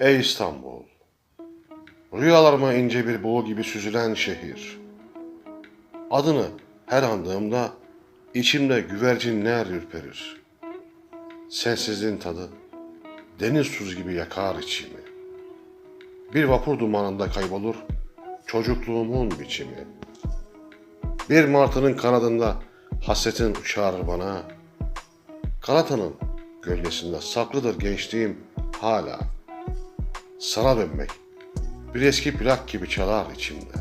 Ey İstanbul! Rüyalarıma ince bir boğu gibi süzülen şehir. Adını her andığımda içimde güvercinler ürperir. Sensizliğin tadı deniz tuzu gibi yakar içimi. Bir vapur dumanında kaybolur çocukluğumun biçimi. Bir martının kanadında hasretin uçar bana. Galata'nın gölgesinde saklıdır gençliğim hala. Sana dönmek bir eski plak gibi çalar içimde.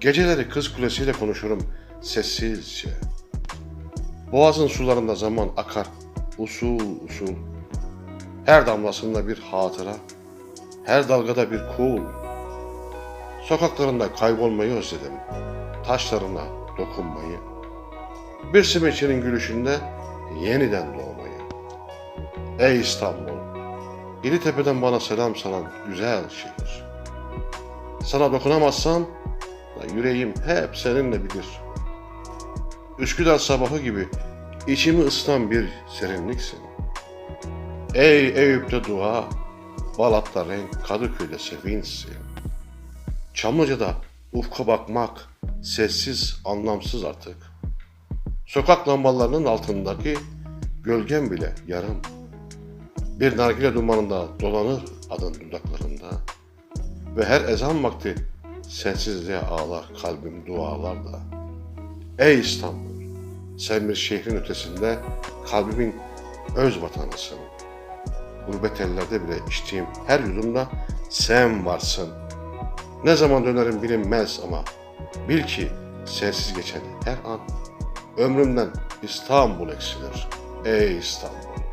Geceleri kız kulesiyle konuşurum sessizce. Boğazın sularında zaman akar usul usul. Her damlasında bir hatıra, her dalgada bir kul. Sokaklarında kaybolmayı özledim. Taşlarına dokunmayı. Bir simitçinin gülüşünde yeniden doğmayı. Ey İstanbul! İlitepe'den bana selam salan güzel şehir. Sana dokunamazsam yüreğim hep seninle bilir. Üsküdar sabahı gibi içimi ısıtan bir serinliksin. Ey Eyüp'te dua, Balat'ta renk, Kadıköy'de sevinçsin. Çamlıca'da ufka bakmak sessiz, anlamsız artık. Sokak lambalarının altındaki gölgem bile yarım. Bir nargile dumanında dolanır adın dudaklarında. Ve her ezan vakti sensizliğe ağlar kalbim dualarda. Ey İstanbul! Sen bir şehrin ötesinde kalbimin öz vatanısın. Gurbet ellerde bile içtiğim her yudumda sen varsın. Ne zaman dönerim bilinmez ama bil ki sensiz geçen her an ömrümden İstanbul eksilir. Ey İstanbul!